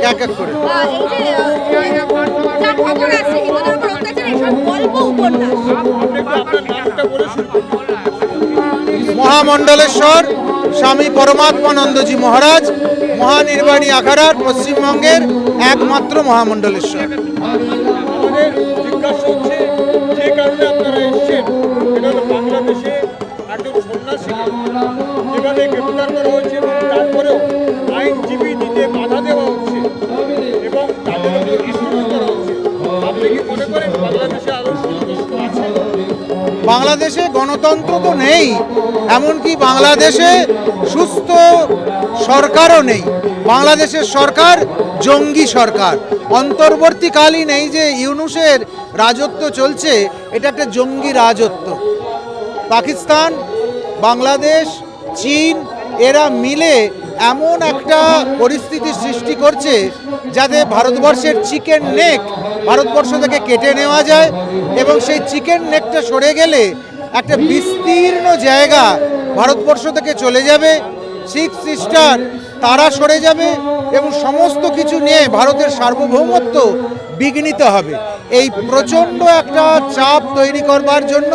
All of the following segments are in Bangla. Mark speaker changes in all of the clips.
Speaker 1: এক এক এক করে। মহামণ্ডলেশ্বর স্বামী পরমাত্মানন্দজি মহারাজ মহানির্বাণী আখাড়ার পশ্চিমবঙ্গের একমাত্র মহামণ্ডলেশ্বর
Speaker 2: আমাদের জিজ্ঞাসা হচ্ছে যে কারণে আপনারা এসেছেন এটা হলো বাংলাদেশে একজন গ্রেপ্তার করা হয়েছে এবং তারপরেও আইনজীবী বাংলাদেশে
Speaker 1: গণতন্ত্র তো নেই, এমনকি বাংলাদেশে সুস্থ সরকারও নেই। বাংলাদেশের সরকার জঙ্গি সরকার। অন্তর্বর্তীকালীন এই যে ইউনুসের রাজত্ব চলছে, এটা একটা জঙ্গি রাজত্ব। পাকিস্তান, বাংলাদেশ, চীন, এরা মিলে এমন একটা পরিস্থিতি সৃষ্টি করছে যাতে ভারতবর্ষের চিকেন নেক ভারতবর্ষ থেকে কেটে নেওয়া যায় এবং সেই চিকেন নেকটা সরে গেলে একটা বিস্তীর্ণ জায়গা ভারতবর্ষ থেকে চলে যাবে শিখ সিস্টার তারা সরে যাবে এবং সমস্ত কিছু নিয়ে ভারতের সার্বভৌমত্ব বিঘ্নিত হবে। এই প্রচণ্ড একটা চাপ তৈরি করবার জন্য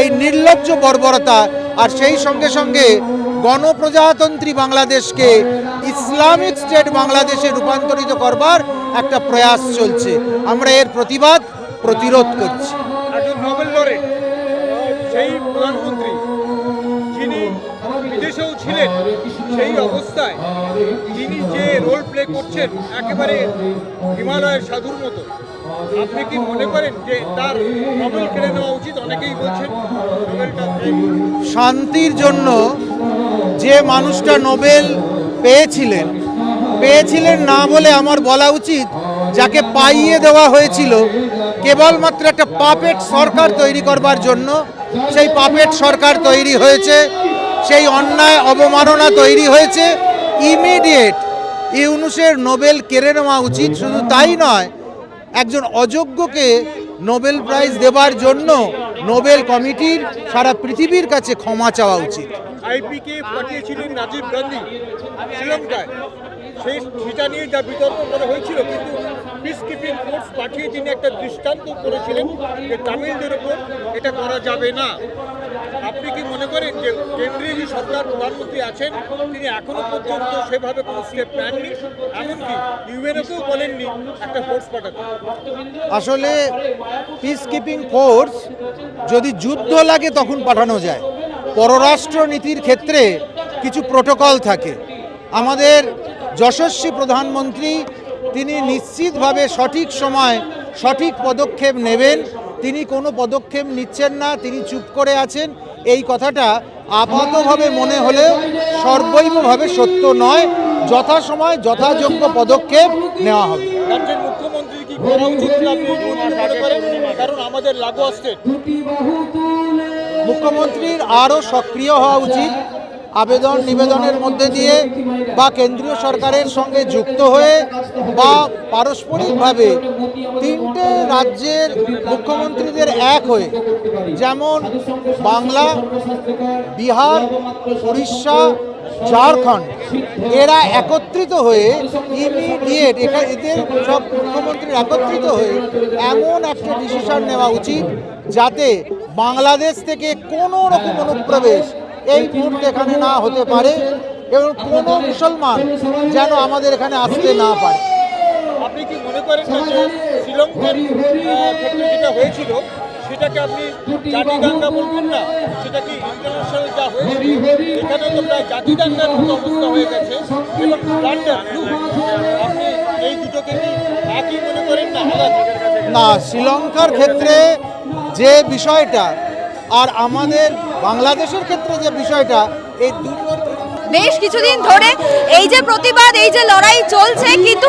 Speaker 1: এই নির্লজ্জ বর্বরতা আর সেই সঙ্গে সঙ্গে গণপ্রজাতন্ত্রী বাংলাদেশকে ইসলামিক স্টেট বাংলাদেশে রূপান্তরিত করবার একটা প্রয়াস চলছে। আমরা এর প্রতিবাদ প্রতিরোধ করছি।
Speaker 2: নোবেল লরেট সেই প্রধানমন্ত্রী যিনি বিদেশেও ছিলেন সেই অবস্থায় তিনি যে রোল প্লে করছেন একেবারে হিমালয়ের সাধুর মতো। আপনি কি মনে করেন যে তার নোবেল কেড়ে নেওয়া উচিত? অনেকেই বলছেন নোবেলটা
Speaker 1: শান্তির জন্য যে মানুষটা নোবেল পেয়েছিলেন পেয়েছিলেন না বলে আমার বলা উচিত, যাকে পাইয়ে দেওয়া হয়েছিল, কেবলমাত্র একটা পাপেট সরকার তৈরি করবার জন্য, সেই পাপেট সরকার তৈরি হয়েছে, সেই অন্যায় অবমাননা তৈরি হয়েছে, ইমিডিয়েট ইউনুসের নোবেল কেড়ে নেওয়া উচিত, শুধু তাই নয়, একজন অযোগ্যকে নোবেল প্রাইজ দেবার জন্য নোবেল কমিটির সারা পৃথিবীর কাছে ক্ষমা চাওয়া উচিত।
Speaker 2: আইপিকে পাঠিয়েছিলেন রাজীব গান্ধী শ্রীলঙ্কায়। সেই সেটা নিয়ে যা বিতর্ক করা হয়েছিল, কিন্তু পিস কিপিং ফোর্স পাঠিয়ে তিনি একটা দৃষ্টান্ত করেছিলেন যে তামিলদের উপর এটা করা যাবে না। আপনি কি মনে করেন যে কেন্দ্রীয় যে সরকার প্রধানমন্ত্রী আছেন, তিনি এখনও পর্যন্ত সেভাবে কোনো স্টেপ নেননি? এমনকি ইউএনওকেও বলেননি একটা ফোর্স পাঠাতে।
Speaker 1: আসলে পিস কিপিং ফোর্স যদি যুদ্ধ লাগে, তখন পাঠানো যায়। পররাষ্ট্র নীতির ক্ষেত্রে কিছু প্রোটোকল থাকে। আমাদের যশস্বী প্রধানমন্ত্রী তিনি নিশ্চিতভাবে সঠিক সময় সঠিক পদক্ষেপ নেবেন। তিনি কোনো পদক্ষেপ নিচ্ছেন না তিনি চুপ করে আছেন। এই কথাটা আপাতভাবে মনে হলেও সর্বৈবভাবে সত্য নয়। যথাসময় যথাযোগ্য পদক্ষেপ নেওয়া হবে।
Speaker 2: রাজ্যের মুখ্যমন্ত্রী কি করা উচিত মনে কারণ আমাদের লাগোয়া স্টেট
Speaker 1: মুখ্যমন্ত্রীর আরও সক্রিয় হওয়া উচিত আবেদন নিবেদনের মধ্যে দিয়ে বা কেন্দ্রীয় সরকারের সঙ্গে যুক্ত হয়ে বা পারস্পরিকভাবে তিনটে রাজ্যের মুখ্যমন্ত্রীদের এক হয়ে, যেমন বাংলা, বিহার, উড়িষ্যা, ঝাড়খণ্ড, এরা একত্রিত হয়ে ইমিডিয়েট এখানে এদের সব মুখ্যমন্ত্রী একত্রিত হয়ে এমন একটা ডিসিশন নেওয়া উচিত যাতে বাংলাদেশ থেকে কোনো রকম অনুপ্রবেশ এই মুহূর্তে এখানে না হতে পারে এবং কোনো মুসলমান যেন আমাদের এখানে আসতে না পারে।
Speaker 2: আপনি কি মনে করেন যে শ্রীলঙ্কার ক্ষেত্রে যেটা হয়েছিল সেটাকে আপনি জাতি দাঙ্গা বলবেন না? সেটা কি ইন্টারন্যাশনাল যা হয়েছিল এখানে তো প্রায় জাতি দাঙ্গার মতো অবস্থা হয়ে গেছে। এবং লন্ডন আপনি এই দুটোকে কি একই মনে করেন না?
Speaker 1: না শ্রীলঙ্কার ক্ষেত্রে যে বিষয়টা আর আমাদের বাংলাদেশের ক্ষেত্রে যে বিষয়টা এই দুটো
Speaker 3: বেশ কিছুদিন ধরে এই যে প্রতিবাদ এই যে লড়াই চলছে কিন্তু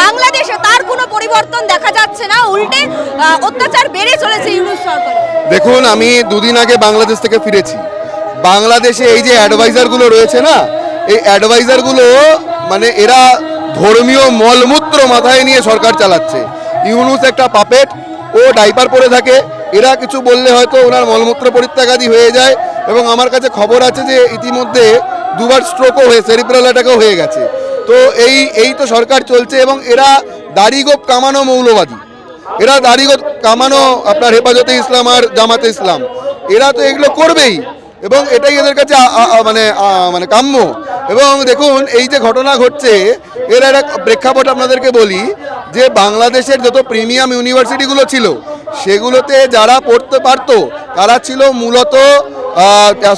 Speaker 3: বাংলাদেশে তার কোনো পরিবর্তন দেখা যাচ্ছে না। উল্টে অত্যাচার বেড়ে চলেছে ইউনুস সরকার
Speaker 4: দেখুন আমি দুদিন আগে বাংলাদেশ থেকে ফিরেছি। বাংলাদেশে এই যে অ্যাডভাইজারগুলো রয়েছে না এই অ্যাডভাইজারগুলো মানে এরা ধর্মীয় মলমূত্র মাথায় নিয়ে সরকার চালাচ্ছে। ইউনুস একটা পাপেট ও ডাইপার পরে থাকে এরা কিছু বললে হয়তো ওনার মলমূত্র পরিত্যাগাদি হয়ে যায় এবং আমার কাছে খবর আছে যে ইতিমধ্যে দুবার স্ট্রোকও হয়ে সেরিব্রাল অ্যাটাকও হয়ে গেছে। তো এই এই তো সরকার চলছে এবং এরা দাড়িগোপ কামানো মৌলবাদী। এরা দাড়িগোপ কামানো আপনার হেফাজতে ইসলাম আর জামাতে ইসলাম। এরা তো এগুলো করবেই এবং এটাই এদের কাছে মানে মানে কাম্য। এবং দেখুন, এই যে ঘটনা ঘটছে, এর একটা প্রেক্ষাপট আপনাদেরকে বলি যে বাংলাদেশের যত প্রিমিয়াম ইউনিভার্সিটিগুলো ছিল সেগুলোতে যারা পড়তে পারতো, তারা ছিল মূলত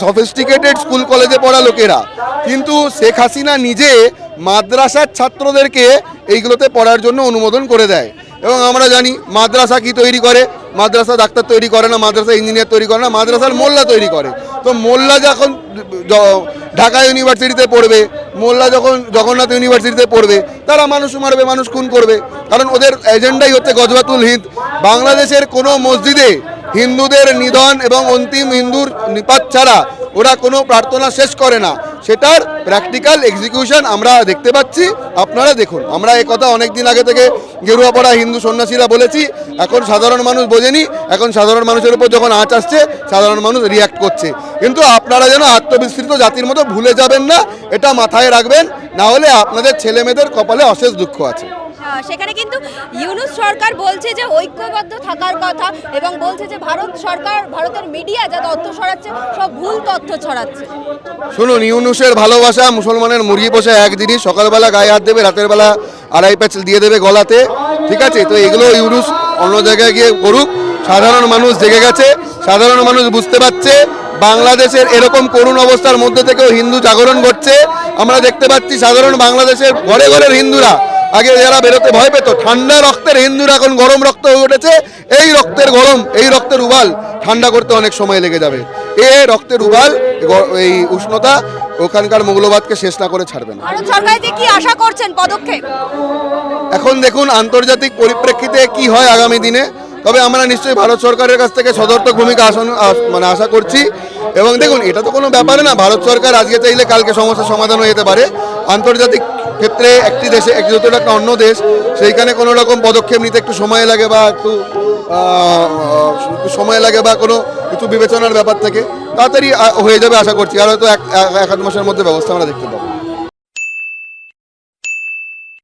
Speaker 4: সফিস্টিকেটেড স্কুল কলেজে পড়া লোকেরা। কিন্তু শেখ হাসিনা নিজে মাদ্রাসার ছাত্রদেরকে এইগুলোতে পড়ার জন্য অনুমোদন করে দেয়। এবং আমরা জানি মাদ্রাসা কি তৈরি করে? মাদ্রাসা ডাক্তার তৈরি করে না, মাদ্রাসা ইঞ্জিনিয়ার তৈরি করে না, মাদ্রাসার মোল্লা তৈরি করে। তো মোল্লা যখন ঢাকা ইউনিভার্সিটিতে পড়বে, মোল্লা যখন জগন্নাথ ইউনিভার্সিটিতে পড়বে, তারা মানুষ মারবে, মানুষ খুন করবে। কারণ ওদের এজেন্ডাই হচ্ছে গজবাতুল হিন্দ। বাংলাদেশের কোনো মসজিদে হিন্দুদের নিধন এবং অন্তিম হিন্দুর নিপাত ছাড়া ওরা কোনো প্রার্থনা শেষ করে না। সেটার প্র্যাকটিক্যাল এক্সিকিউশন আমরা দেখতে পাচ্ছি। আপনারা দেখুন, আমরা এ কথা অনেক দিন আগে থেকে গেরুয়া পড়া হিন্দু সন্ন্যাসীরা বলেছি, এখন সাধারণ মানুষ বোঝেনি, এখন সাধারণ মানুষের উপর যখন আঁচ আসছে, সাধারণ মানুষ রিয়াক্ট করছে। কিন্তু আপনারা যেন আত্মবিস্তৃত জাতির মতো ভুলে যাবেন না, এটা মাথায় রাখবেন, না হলে আপনাদের ছেলেমেয়েদের কপালে অশেষ দুঃখ আছে।
Speaker 3: সেখানে কিন্তু ইউনুস সরকার বলছে যে ঐক্যবদ্ধ থাকার কথা এবং বলছে যে ভারত সরকার, ভারতের মিডিয়া যা তথ্য ছড়াচ্ছে, সব ভুল তথ্য ছড়াচ্ছে।
Speaker 4: শুনুন, ইউনুসের ভালোবাসা মুসলমানের মুরগি পোষা এক জিনিস সকালবেলা গায়ে হাত দেবে, রাতের বেলা আড়াই প্যাচ দিয়ে দেবে গলাতে, ঠিক আছে? তো এগুলো ইউনুস অন্য জায়গায় গিয়ে করুক। সাধারণ মানুষ জেগে গেছে, সাধারণ মানুষ বুঝতে পারছে, বাংলাদেশের এরকম করুণ অবস্থার মধ্যে থেকেও হিন্দু জাগরণ ঘটছে। আমরা দেখতে পাচ্ছি সাধারণ বাংলাদেশের ঘরে ঘরের হিন্দুরা আগে যারা বেরোতে ভয় পেত ঠান্ডা রক্তের হিন্দুরা এখন গরম রক্ত হয়ে উঠেছে এই রক্তের গরম এই রক্তের উবাল ঠান্ডা করতে অনেক সময় লেগে যাবে। এ রক্তের উবাল এই উষ্ণতা ওখানকার মৌলবাদকে শেষ না করে ছাড়বে না।
Speaker 3: কি আশা করছেন পদক্ষেপ?
Speaker 4: এখন দেখুন আন্তর্জাতিক পরিপ্রেক্ষিতে কি হয় আগামী দিনে তবে আমরা নিশ্চয়ই ভারত সরকারের কাছ থেকে সদর্থক ভূমিকা আসন মানে আশা করছি। এবং দেখুন এটা তো কোনো ব্যাপার না ভারত সরকার আজকে চাইলে কালকে সমস্যার সমাধান হয়ে যেতে পারে। আন্তর্জাতিক ক্ষেত্রে একটি দেশে, একটি যতটা একটা অন্য দেশ, সেইখানে কোনো রকম পদক্ষেপ নিতে একটু সময় লাগে বা একটু সময় লাগে বা কোনো কিছু বিবেচনার ব্যাপার থেকে, তাড়াতাড়ি হয়ে যাবে আশা করছি। আর হয়তো এক, এক- মাসের মধ্যে ব্যবস্থা আমরা দেখতে পাবো।